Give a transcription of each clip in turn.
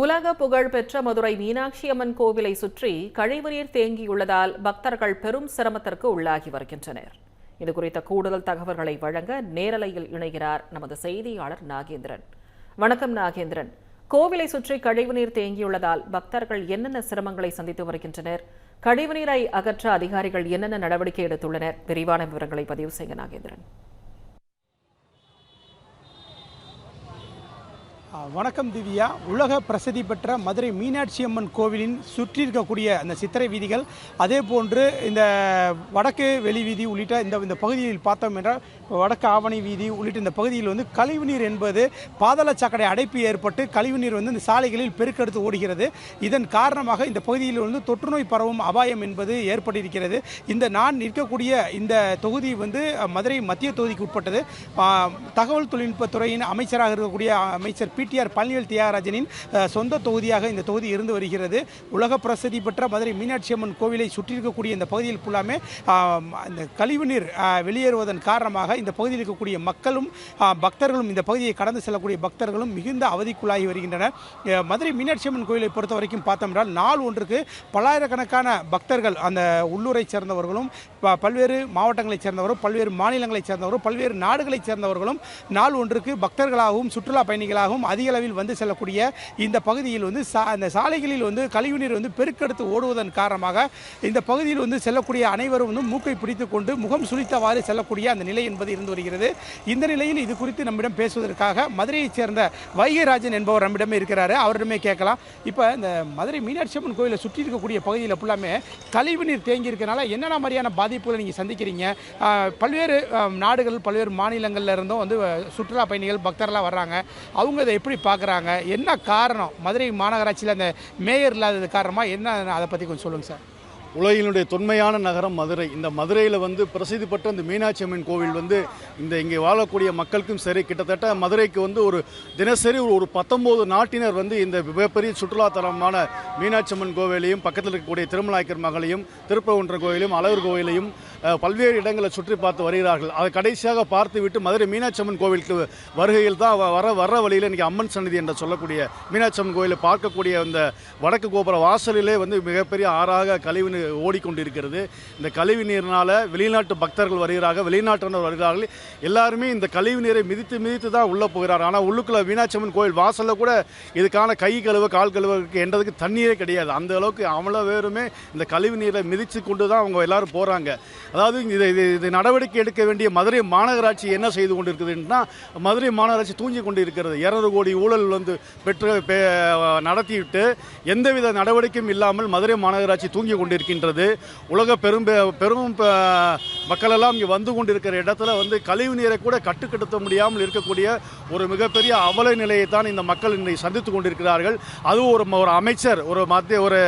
உலக புகழ்பெற்ற மதுரை மீனாட்சி அம்மன் கோவிலை சுற்றி கழிவுநீர் தேங்கியுள்ளதால் பக்தர்கள் பெரும் சிரமத்திற்கு உள்ளாகி வருகின்றனர். இது குறித்த கூடுதல் தகவல்களை வழங்க நேரலையில் இணைகிறார் நமது செய்தியாளர் நாகேந்திரன். வணக்கம் நாகேந்திரன். கோவிலை சுற்றி கழிவுநீர் தேங்கியுள்ளதால் பக்தர்கள் என்னென்ன சிரமங்களை சந்தித்து வருகின்றனர்? கழிவுநீரை அகற்ற அதிகாரிகள் என்னென்ன நடவடிக்கை எடுத்துள்ளனர்? விரிவான விவரங்களை பதிவு செய்ய நாகேந்திரன். வணக்கம் திவ்யா. உலக பிரசித்தி பெற்ற மதுரை மீனாட்சி அம்மன் கோவிலின் சுற்றி இருக்கக்கூடிய அந்த சித்திரை வீதிகள் அதே போன்று இந்த வடக்கு வெளி வீதி உள்ளிட்ட இந்த இந்த பகுதியில் பார்த்தோம் என்றால் வடக்கு ஆவணி வீதி உள்ளிட்ட இந்த பகுதியில் வந்து கழிவுநீர் என்பது பாதாள சாக்கடை அடைப்பு ஏற்பட்டு கழிவுநீர் வந்து இந்த சாலைகளில் பெருக்கெடுத்து ஓடுகிறது. இதன் காரணமாக இந்த பகுதியில் வந்து தொற்றுநோய் பரவும் அபாயம் என்பது ஏற்பட்டிருக்கிறது. இந்த நான் நிற்கக்கூடிய இந்த தொகுதி வந்து மதுரை மத்திய தொகுதிக்கு உட்பட்டது. தகவல் தொழில்நுட்பத்துறையின் அமைச்சராக இருக்கக்கூடிய அமைச்சர் பி. பிடிஆர் பழனிவேல் தியாகராஜனின் சொந்த தொகுதியாக இந்த தொகுதி இருந்து வருகிறது. உலக பிரசித்தி பெற்ற மதுரை மீனாட்சி அம்மன் கோவிலை சுற்றி இருக்கக்கூடிய இந்த பகுதியில் ஃபுல்லாமே இந்த கழிவுநீர் வெளியேறுவதன் காரணமாக இந்த பகுதியில் இருக்கக்கூடிய மக்களும் பக்தர்களும் இந்த பகுதியை கடந்து செல்லக்கூடிய பக்தர்களும் மிகுந்த அவதிக்குள்ளாகி வருகின்றனர். மதுரை மீனாட்சி அம்மன் கோயிலை பொறுத்த வரைக்கும் பார்த்தோம் என்றால் நாள் ஒன்றுக்கு பல்லாயிரக்கணக்கான பக்தர்கள் அந்த உள்ளூரைச் சேர்ந்தவர்களும் ப- பல்வேறு மாவட்டங்களைச் சேர்ந்தவரும் பல்வேறு மாநிலங்களைச் சேர்ந்தவரும் பல்வேறு நாடுகளைச் சேர்ந்தவர்களும் நாள் ஒன்றுக்கு பக்தர்களாகவும் சுற்றுலா பயணிகளாகவும் அதிக அளவில் வந்து செல்லக்கூடிய இந்த பகுதியில் வந்து சா அந்த சாலைகளில் வந்து கழிவுநீர் வந்து பெருக்கெடுத்து ஓடுவதன் காரணமாக இந்த பகுதியில் வந்து செல்லக்கூடிய அனைவரும் வந்து மூக்கை பிடித்து கொண்டு முகம் சுழித்தவாறு செல்லக்கூடிய அந்த நிலை என்பது இருந்து வருகிறது. இந்த நிலையில் இது குறித்து நம்மிடம் பேசுவதற்காக மதுரையைச் சேர்ந்த வைகைராஜன் என்பவர் நம்மிடமே இருக்கிறாரு. அவரிடமே கேட்கலாம். இப்போ இந்த மதுரை மீனாட்சி அம்மன் கோயிலை சுற்றி இருக்கக்கூடிய பகுதியில் ஃபுல்லாமே கழிவுநீர் தேங்கி இருக்கனால என்னென்ன மாதிரியான பாதிப்புகளை நீங்கள் சந்திக்கிறீங்க? பல்வேறு நாடுகள் பல்வேறு மாநிலங்களில் இருந்தும் வந்து சுற்றுலா பயணிகள் பக்தர்களாக வர்றாங்க. அவங்க இதை எப்படி பார்க்குறாங்க? என்ன காரணம்? மதுரை மாநகராட்சியில் அந்த மேயர் இல்லாதது காரணமாக என்ன? அதை பற்றி கொஞ்சம் சொல்லுங்கள் சார். உலகினுடைய தொன்மையான நகரம் மதுரை. இந்த மதுரையில் வந்து பிரசித்தி பெற்ற இந்த மீனாட்சி அம்மன் கோவில் வந்து இந்த இங்கே வாழக்கூடிய மக்களுக்கும் சரி கிட்டத்தட்ட மதுரைக்கு வந்து ஒரு தினசரி ஒரு- ஒரு பத்தொம்போது நாட்டினர் வந்து இந்த மிகப்பெரிய சுற்றுலாத்தலமான மீனாட்சி அம்மன் கோவிலையும் பக்கத்தில் இருக்கக்கூடிய திருமலாய்க்கர் மகளையும் திருப்பகுன்ற கோயிலையும் அழகர் கோயிலையும் பல்வேறு இடங்களை சுற்றி பார்த்து வருகிறார்கள். அதை கடைசியாக பார்த்து விட்டு மதுரை மீனாட்சி அம்மன் கோவிலுக்கு வருகையில் தான் வ- வர வர வழியில் இன்றைக்கி அம்மன் சன்னதி என்று சொல்லக்கூடிய மீனாட்சி அம்மன் கோயிலை பார்க்கக்கூடிய அந்த வடக்கு கோபுர வாசலிலே வந்து மிகப்பெரிய ஆறாக கழிவு ஓடிக்கொண்டிருக்கிறது. இந்த கழிவு நீர்னால் வெளிநாட்டு பக்தர்கள் வருகிறார்கள் வெளிநாட்டினர் வருகிறார்கள். எல்லாருமே இந்த கழிவு நீரை மிதித்து மிதித்து தான் உள்ளே போகிறார் ஆனால் உள்ளுக்குள்ள மீனாட்சி அம்மன் கோயில் வாசலில் கூட இதுக்கான கை கழுவ கால் கழுவுக்கு என்றதுக்கு தண்ணீரே கிடையாது. அந்த அளவுக்கு அவ்வளோ பேருமே இந்த கழிவு நீரை மிதித்து கொண்டு தான் அவங்க எல்லாரும் போகிறாங்க அதாவது இது இது இது நடவடிக்கை எடுக்க வேண்டிய மதுரை மாநகராட்சி என்ன செய்து கொண்டிருக்குதுன்னா மதுரை மாநகராட்சி தூங்கி கொண்டு இருக்கிறது இரநூறு கோடி ஊழல் வந்து பெற்று நடத்திவிட்டு எந்தவித நடவடிக்கையும் இல்லாமல் மதுரை மாநகராட்சி தூங்கி இருக்கின்றது உலக பெரும் பெரும் மக்களெல்லாம் இங்கே வந்து கொண்டிருக்கிற இடத்துல வந்து கழிவு நீரை கூட கட்டுக்கடுத்த முடியாமல் இருக்கக்கூடிய ஒரு மிகப்பெரிய அவல நிலையை தான் இந்த மக்கள் இன்றைக்கு சந்தித்து கொண்டிருக்கிறார்கள். அதுவும் ஒரு ஒரு அமைச்சர் ஒரு மத்திய ஒரு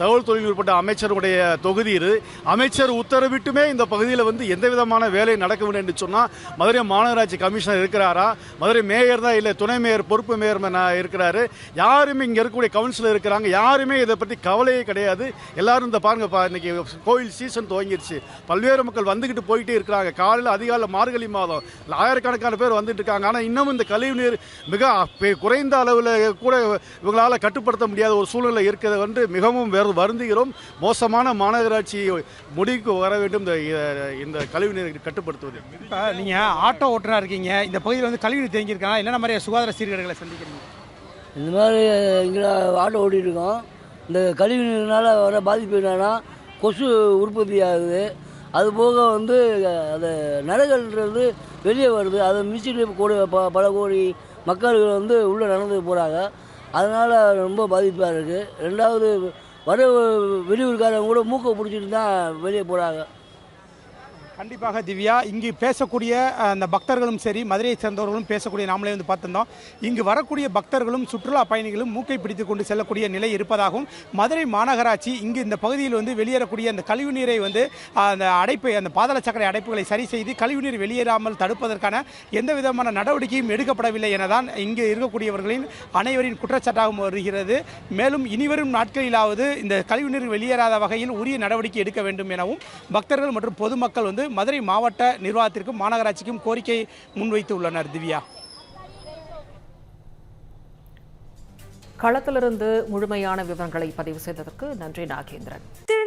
தகவல் தொழில்நுட்ப அமைச்சருடைய தொகுதி இது. அமைச்சர் உத்தரவிட்டுமே இந்த பகுதியில் வந்து எந்த விதமான வேலை நடக்க வேண்டும் என்று சொன்னால் மதுரை மாநகராட்சி கமிஷனர் இருக்கிறாரா? மதுரை மேயர் தான் இல்லை துணை மேயர் பொறுப்பு மேயர் இருக்கிறாரு. யாருமே இங்கே இருக்கக்கூடிய கவுன்சிலர் இருக்கிறாங்க. யாருமே இதை பற்றி கவலையே கிடையாது. எல்லாரும் இந்த பாருங்க பா இன்னைக்கு கோயில் சீசன் துவங்கிருச்சு. பல்வேறு மக்கள் வந்துக்கிட்டு போயிட்டே இருக்கிறாங்க. காலையில் அதிகாலை மார்கழி மாதம். ஆயிரக்கணக்கான பேர் வந்துட்டு இருக்காங்க. ஆனால் இன்னும் இந்த கழிவு நீர் மிக பெ- குறைந்த அளவில் கூட இவங்களால் கட்டுப்படுத்த முடியாத ஒரு சூழ்நிலை இருக்கிறது வந்து மிகவும் வெறு வருந்துகிறோம். மோசமான மாநகராட்சி முடிவுக்கு வர வேண்டும். இந்த இந்த கழிவு நீரை கட்டுப்படுத்துவது. இப்போ நீங்கள் ஆட்டோ ஓட்டுநராக இருக்கீங்க. இந்த பகுதியில் வந்து கழிவுநீர் தேங்கி இருக்காங்க என்னென்ன மாதிரியான சுகாதார சீர்கேடுகளை சந்திக்கிறீங்க இந்த மாதிரி இங்கே ஆட்டோ ஓட்டிகிட்டு இருக்கோம். இந்த கழிவு நீர்னால் வர பாதிப்பு என்னன்னா கொசு உற்பத்தி ஆகுது அது போக வந்து அதை நரகல்ன்றது வெளியே வருது. அதை மிச்சிட்டு கூட ப பல கோடி மக்கள்கள் வந்து உள்ளே நடந்து போகிறாங்க அதனால் ரொம்ப பாதிப்பாக இருக்குது ரெண்டாவது வர வெளியூர்காரங்க கூட மூக்கை பிடிச்சிட்டு தான் வெளியே போகிறாங்க கண்டிப்பாக திவ்யா இங்கு பேசக்கூடிய அந்த பக்தர்களும் சரி மதுரையை சேர்ந்தவர்களும் பேசக்கூடிய நாமளே வந்து பார்த்துருந்தோம். இங்கு வரக்கூடிய பக்தர்களும் சுற்றுலா பயணிகளும் மூக்கை பிடித்து கொண்டு செல்லக்கூடிய நிலை இருப்பதாகவும் மதுரை மாநகராட்சி இங்கு இந்த பகுதியில் வந்து வெளியேறக்கூடிய அந்த கழிவு நீரை வந்து அந்த அடைப்பை அந்த பாதாள சக்கரை அடைப்புகளை சரி செய்து கழிவுநீர் வெளியேறாமல் தடுப்பதற்கான எந்த விதமான நடவடிக்கையும் எடுக்கப்படவில்லை எனதான் இங்கு இருக்கக்கூடியவர்களின் அனைவரின் குற்றச்சாட்டாகவும் வருகிறது. மேலும் இனிவரும் நாட்களிலாவது இந்த கழிவுநீர் வெளியேறாத வகையில் உரிய நடவடிக்கை எடுக்க வேண்டும் எனவும் பக்தர்கள் மற்றும் பொதுமக்கள் வந்து மதுரை மாவட்ட நிர்வாகத்திற்கும் மாநகராட்சிக்கும் கோரிக்கை முன்வைத்து உள்ளனர் திவ்யா. களத்திலிருந்து முழுமையான விவரங்களை பதிவு செய்ததற்கு நன்றி நாகேந்திரன்.